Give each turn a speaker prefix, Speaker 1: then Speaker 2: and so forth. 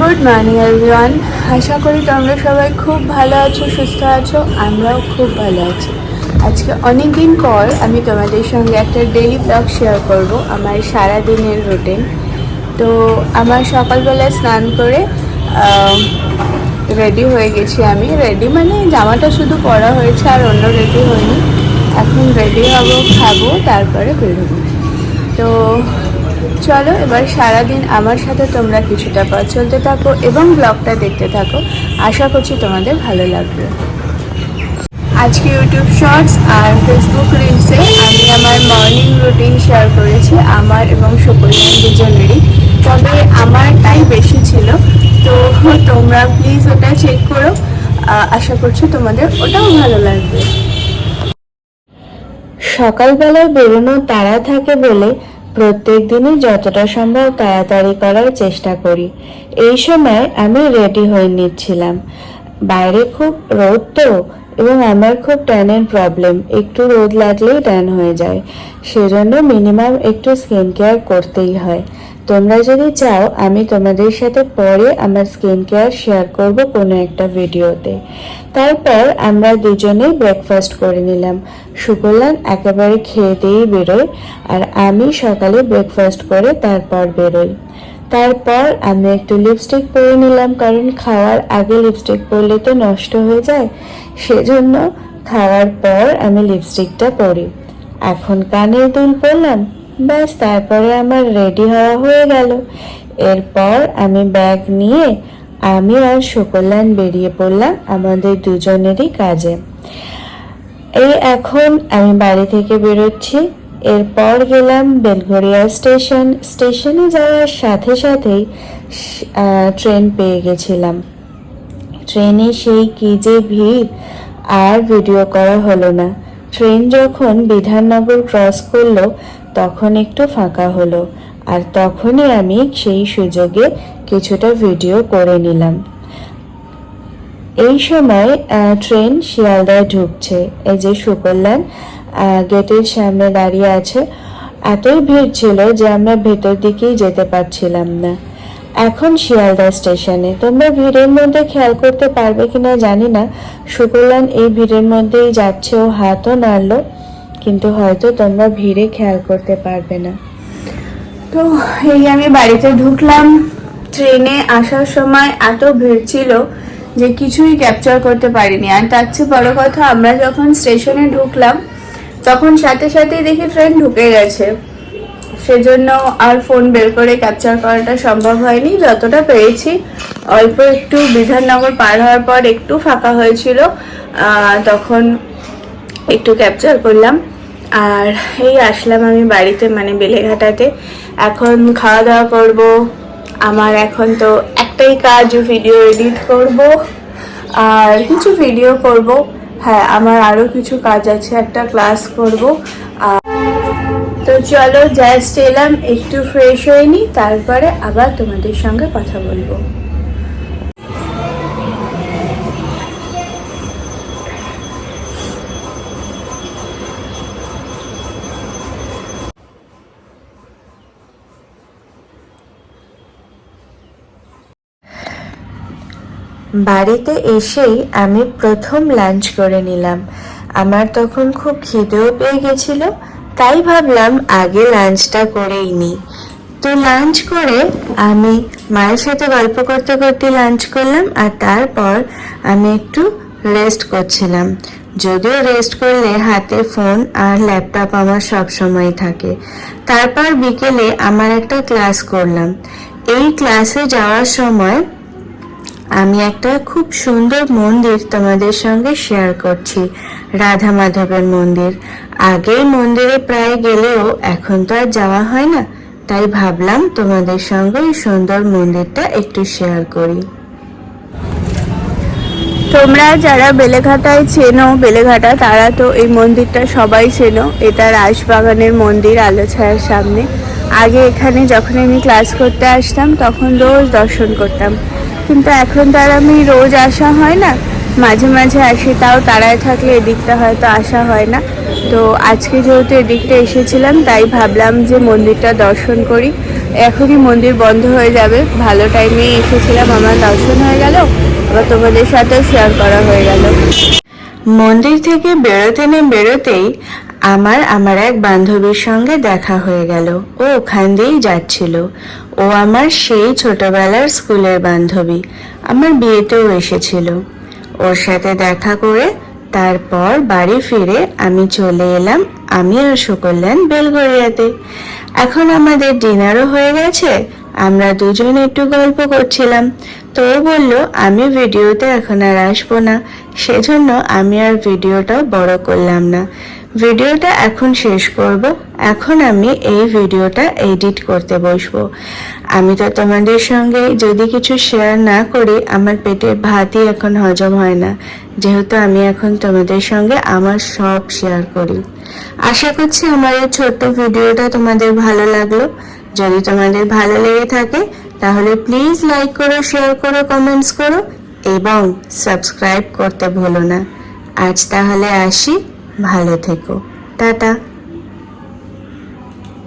Speaker 1: Good morning everyone আশা করি তোমরা সবাই খুব ভালো আছো, সুস্থ আছো, আমরাও খুব ভালো আছি। আজকে অনেক দিন পর আমি তোমাদের সঙ্গে একটা ডেইলি ব্লগ শেয়ার করব, আমার সারা দিনের রুটিন তো আমার সকালবেলা স্নান করে রেডি হয়ে গেছি আমি। রেডি মানে জামাটা শুধু পরা হয়েছে আর অন্য রেডি হয়নি। এখন রেডি হব, খাব, তারপরে বেরোবো। তো চলো, এবার সারাদিন আমার সাথে তোমরা কিছুটা পথ চলতে থাকো এবং ব্লগটা দেখতে থাকো। আশা করছি তোমাদের ভালো লাগবে। আজকে ইউটিউব শর্টস আর ফেসবুক রিলসে আমি আমার মর্নিং রুটিন শেয়ার করেছি আমার এবং সুকল্যাণ দুজনেরই তবে আমারটাই বেশি ছিল। তো তোমরা প্লিজ ওটা চেক করো। আশা করছি তোমাদের ওটাও ভালো লাগবে।
Speaker 2: সকালবেলায় বেরোনো তাড়া থাকে বলে প্রত্যেক দিনই যতটা সম্ভব তাড়াতাড়ি করার চেষ্টা করি। এই সময় আমি রেডি হয়ে নিচ্ছিলাম। বাইরে খুব রোদ তো, এবং আমার খুব ট্যানের প্রবলেম একটু রোদ লাগলেই ট্যান হয়ে যায়। সেজন্য মিনিমাম একটু স্কিন কেয়ার করতেই হয়। তোমরা যদি চাও, আমি তোমাদের সাথে পরে আমার স্কিন কেয়ার শেয়ার করব কোনো একটা ভিডিওতে তারপর আমরা দুজনে ব্রেকফাস্ট করে নিলাম। সুকল্যাণ একেবারে খেয়ে দিয়েই বেরোয় আর আমি সকালে ব্রেকফাস্ট করে তারপর বেরোই। তারপর আমি একটু লিপস্টিক পরে নিলাম, কারণ খাওয়ার আগে লিপস্টিক পরলে তো নষ্ট হয়ে যায়। সেজন্য খাওয়ার পর আমি লিপস্টিকটা পরি। এখন কানের দুল পরলাম। ব্যাস, তারপরে আমার রেডি হওয়া হয়ে গেল। এরপর আমি ব্যাগ নিয়ে আমি আর সুকল্যাণ বেরিয়ে পড়লাম আমাদের দুজনেরই কাজে। এই এখন আমি বাড়ি থেকে বেরোচ্ছি। এরপর গেলাম বেলঘরিয়া স্টেশন। স্টেশনে যাওয়ার সাথে সাথেই ট্রেন পেয়ে গেছিলাম। ট্রেনে সেই কি যে ভিড়, আর ভিডিও করা হলো না। ট্রেন যখন বিধাননগর ক্রস করল, তখন একটু ফাঁকা হলো। আর তখনই আমি সেই সুযোগে কিছুটা ভিডিও করে নিলাম। এই সময় ট্রেন শিয়ালদায় ঢুকছে। এই যে সুকল্যাণ গেটের সামনে দাঁড়িয়ে আছে। এতই ভিড় ছিল যে আমরা ভেতর দিকেই যেতে পারছিলাম না। এখন শিয়ালদা স্টেশনে। তোমরা ভিড়ের মধ্যে খেয়াল করতে পারবে কিনা জানি না। সুকল্যাণ, এই ভিড়ের মধ্যেই যাচ্ছে ও হাতও নাড়লো, কিন্তু হয়তো তোমরা ভিড়ে খেয়াল করতে পারবে না।
Speaker 1: তো, এই আমি বাড়িতে ঢুকলাম। ট্রেনে আসার সময় এত ভিড় ছিল যে কিছুই ক্যাপচার করতে পারিনি। আর তার চেয়ে বড় কথা, আমরা যখন স্টেশনে ঢুকলাম, তখন সাথে সাথেই দেখি ট্রেন ঢুকে গেছে। সেজন্য আর ফোন বের করে ক্যাপচার করাটা সম্ভব হয়নি। যতটা পেরেছি, অল্প একটু বিধাননগর পার হওয়ার পর একটু ফাঁকা হয়েছিল তখন একটু ক্যাপচার করলাম। আর এই আসলাম আমি বাড়িতে মানে বেলেঘাটাতে। এখন খাওয়া দাওয়া করব। আমার এখন তো একটাই কাজ ভিডিও এডিট করব। আর কিছু ভিডিও করব। হ্যাঁ আমার আরও কিছু কাজ আছে। একটা ক্লাস করব। তো চলো জাস্ট এলাম, একটু ফ্রেশ হয়ে তারপরে আবার তোমাদের সঙ্গে কথা বলব।
Speaker 2: বাড়িতে এসেই আমি প্রথম লাঞ্চ করে নিলাম। আমার তখন খুব খিদেও পেয়ে গেছিল তাই ভাবলাম আগে লাঞ্চটা করেই নিই। তো লাঞ্চ করে আমি মায়ের সাথে গল্প করতে করতে লাঞ্চ করলাম আর তারপর আমি একটু রেস্ট করছিলাম। যদিও রেস্ট করলে হাতে ফোন আর ল্যাপটপ আমার সব সময় থাকে। তারপর বিকেলে আমার একটা ক্লাস করলাম। এই ক্লাসে যাওয়ার সময় আমি একটা খুব সুন্দর মন্দির তোমাদের সঙ্গে শেয়ার করছি রাধা মাধবের মন্দির। আগে মন্দিরে প্রায় গেলেও এখন তো আর যাওয়া হয় না। তাই ভাবলাম তোমাদের সঙ্গে এই সুন্দর মন্দিরটা একটু শেয়ার করি।
Speaker 1: তোমরা যারা বেলেঘাটায় চেনো, বেলেঘাটা তারা তো এই মন্দিরটা সবাই চেনো। এটা রাজবাগানের মন্দির আলোছায়ার সামনে। আগে এখানে যখন আমি ক্লাস করতে আসতাম, তখন রোজ দর্শন করতাম। কিন্তু এখন তার আমি রোজ আসা হয় না। মাঝে মাঝে আসি, তাও তারায় থাকলে এদিকটা হয়তো আসা হয় না। তো আজকে যেহেতু এদিকটা এসেছিলাম, তাই ভাবলাম যে মন্দিরটা দর্শন করি। এখনই মন্দির বন্ধ হয়ে যাবে। ভালো টাইমেই এসেছিলাম, আমার দর্শন হয়ে গেল, আবার তোমাদের সাথেও শেয়ার করা হয়ে গেল।
Speaker 2: মন্দির থেকে বেরোতে না বেরোতেই আমার আমার এক বান্ধবীর সঙ্গে দেখা হয়ে গেল। ও ওখান দিয়েই যাচ্ছিল। ও আমার সেই ছোটবেলার স্কুলের বান্ধবী। আমার বিয়েতেও এসেছিল। ওর সাথে দেখা করে তারপর বাড়ি ফিরে আমি চলে এলাম আমি আর সুকল্যাণ বেলগড়িয়াতে এখন আমাদের ডিনারও হয়ে গেছে, আমরা দুজন একটু গল্প করছিলাম। তো বলল, আমি ভিডিওতে এখন আর আসব না। সেজন্য আমি আর ভিডিওটাও বড় করলাম না। ভিডিওটা এখন শেষ করব। এখন আমি এই ভিডিওটা এডিট করতে বসবো। আমি তো তোমাদের সঙ্গে যদি কিছু শেয়ার না করি, আমার পেটের ভাতই এখন হজম হয় না। যেহেতু আমি এখন তোমাদের সঙ্গে আমার সব শেয়ার করি। আশা করছি আমার এই ছোট্ট ভিডিওটা তোমাদের ভালো লাগল। যদি তোমাদের ভালো লেগে থাকে তাহলে প্লিজ লাইক করো শেয়ার করো কমেন্টস করো এবং সাবস্ক্রাইব করতে ভুলো না। আজ তাহলে আসি। ভালো থেকো। টাটা।